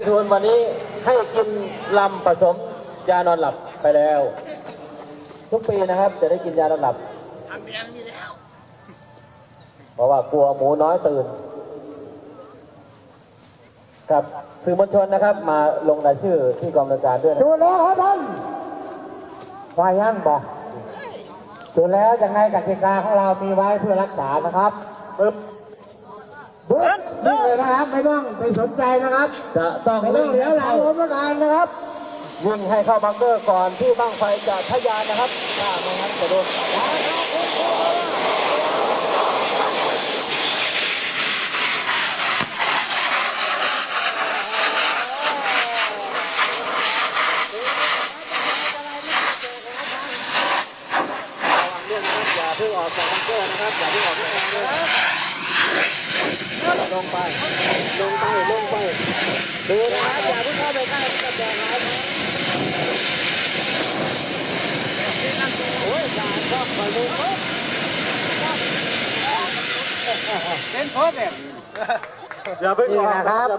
พิทูลวันนี้ให้กินลำผสมยานอนหลับไปแล้ว ทุกปีนะครับจะได้กินยานอนหลับทำแดงนี่แล้ว เพราะว่ากลัวหมูน้อยตื่น ครับสื่อมวลชนนะครับ มาลงรายชื่อที่กองบริการด้วยนะดูแล้วครับท่านวายังบอกดูแล้วยังไงกติกาของเรามีไว้เพื่อรักษานะครับปึ๊บ ปึ๊บนี่เลยนะครับ ไม่ต้องไปสนใจนะครับ จะต้องไม่ต้องเหลียวหลังผมประการนะครับวิ่งให้เข้าบังเกอร์ก่อนที่บ้างไฟจะทะยานนะครับถ้าไม่งั้นจะโดนอย่าเพิ่งออกจากบังเกอร์นะครับอย่าเพิ่งออกจากบังเกอร์ ลงไป ลงไป ลงไป ดูนะครับอย่าเพิ่งเข้าไปใกล้กระแสนะครับโอ้ยด่าชอบไปดูปุ๊บเป็นโคตรแบบอย่าไปก่ออกนี่นะครับ